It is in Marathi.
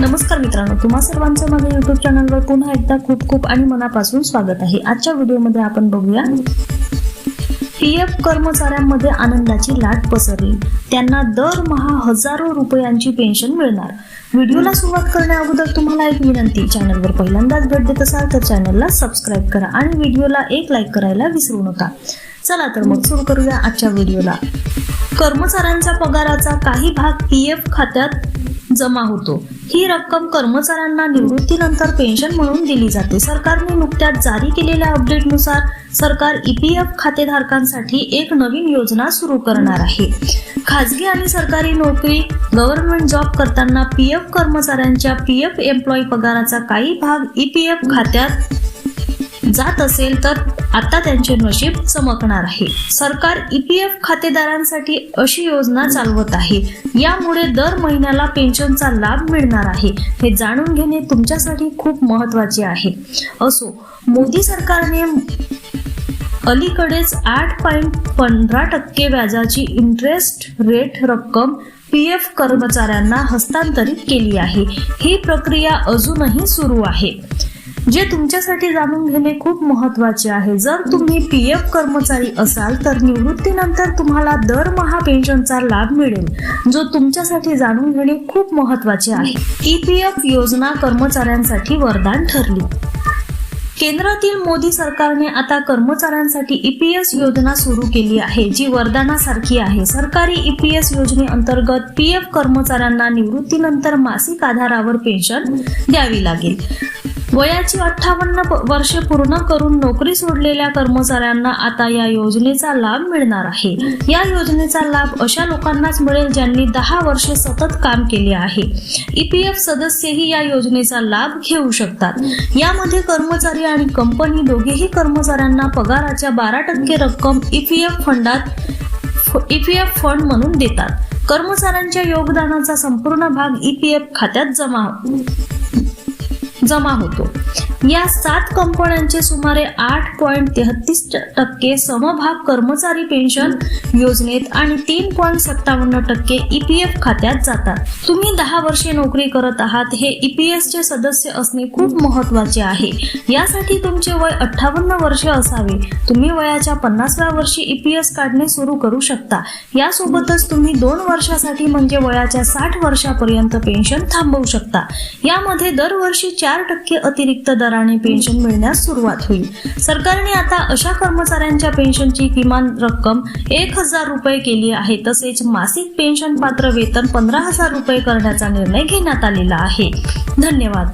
नमस्कार मित्रांनो तुम्हा सर्वांचं माझ्या युट्यूब चॅनलवर पुन्हा एकदा खूप खूप आणि मनापासून स्वागत आहे. आजच्या व्हिडिओमध्ये आपण बघूया पी एफ कर्मचाऱ्यांमध्ये आनंदाची लाट पसरली. त्यांना दरमहा हजारो रुपयांची पेन्शन मिळणार. व्हिडिओला सुरुवात करण्या अगोदर तुम्हाला एक विनंती चॅनलवर पहिल्यांदाच भेट देत असाल तर चॅनलला सबस्क्राईब करा आणि व्हिडिओला एक लाईक करायला विसरू नका. चला तर मग सुरू करूया आजच्या व्हिडिओला. कर्मचाऱ्यांचा पगाराचा काही भाग पी एफ खात्यात जमा होतो. ही रक्कम कर्मचाऱ्यांना निवृत्तीनंतर पेन्शन म्हणून दिली जाते. सरकारने नुकत्याच जारी केलेल्या अपडेटनुसार सरकार ईपीएफ खातेधारकांसाठी एक नवीन योजना सुरू करणार आहे. खाजगी आणि सरकारी नोकरी गव्हर्नमेंट जॉब करताना पी एफ कर्मचाऱ्यांच्या पी एफ एम्प्लॉई पगाराचा काही भाग ईपीएफ खात्यात जात असेल तर आता त्यांचे नशीब चमकणार आहे. सरकार ईपीएफ खातेदारांसाठी अशी योजना चालवत आहे. यामुळे दर महिन्याला पेन्शनचा लाभ मिळणार आहे. हे जाणून घेणे तुमच्यासाठी खूप महत्त्वाचे आहे. असो मोदी सरकारने अलीकडेच आठ पॉईंट पंधरा टक्के व्याजाची इंटरेस्ट रेट रक्कम पी एफ कर्मचाऱ्यांना हस्तांतरित केली आहे. ही प्रक्रिया अजूनही सुरू आहे. जे तुमच्यासाठी जाणून घेणे खूप महत्त्वाचे आहे. जर तुम्ही पी एफ कर्मचारी असाल तर निवृत्तीनंतर तुम्हाला दरमहा पेन्शनचा लाभ मिळेल जो तुमच्यासाठी जाणून घेणे खूप महत्त्वाचे आहे. ई पी एफ योजना कर्मचाऱ्यांसाठी वरदान ठरली. केंद्रातील मोदी सरकारने आता कर्मचाऱ्यांसाठी ईपीएस योजना सुरू केली आहे जी वरदानासारखी आहे. सरकारी ईपीएस योजनेअंतर्गत पीएफ कर्मचाऱ्यांना निवृत्तीनंतर मासिक आधारावर पेन्शन द्यावी लागेल. वयाची अठ्ठावन्न वर्षे पूर्ण करून नोकरी सोडलेल्या कर्मचाऱ्यांना आता या योजनेचा लाभ मिळणार आहे. या योजनेचा लाभ अशा लोकांनाच मिळेल ज्यांनी दहा वर्षे सतत काम केले आहे. ईपीएफ सदस्यही या योजनेचा लाभ घेऊ शकतात. यामध्ये कर्मचारी आणि कंपनी दोघेही कर्मचाऱ्यांना पगाराच्या बारा टक्के रक्कम ईपीएफ फंडात ईपीएफ फंड म्हणून देतात. कर्मचाऱ्यांच्या योगदानाचा संपूर्ण भाग ईपीएफ खात्यात जमा जमा होतो. या सात कंपन्यांचे सुमारे आठ पॉईंट तेहतीस टक्के समभाग कर्मचारी पेन्शन योजनेत आणि तीन पॉईंट सत्तावन्न टक्के ईपीएफ खात्यात जातात. तुम्ही दहा वर्षे नोकरी करत आहात हे ईपीएस चे सदस्य असणे खूप महत्त्वाचे आहे. यासाठी तुमचे वय अठ्ठावन्न वर्ष असावे. तुम्ही वयाच्या पन्नासव्या वर्षी ईपीएस काढणे सुरू करू शकता. यासोबतच तुम्ही दोन वर्षासाठी म्हणजे वयाच्या साठ वर्षापर्यंत पेन्शन थांबवू शकता. यामध्ये दरवर्षी चार टक्के अतिरिक्त दराने पेन्शन मिळण्यास सुरुवात होईल. सरकारने आता अशा कर्मचाऱ्यांच्या पेन्शनची किमान रक्कम एक हजार रुपये केली आहे. तसेच मासिक पेन्शन पात्र वेतन पंधरा हजार रुपये करण्याचा निर्णय घेण्यात आलेला आहे. धन्यवाद.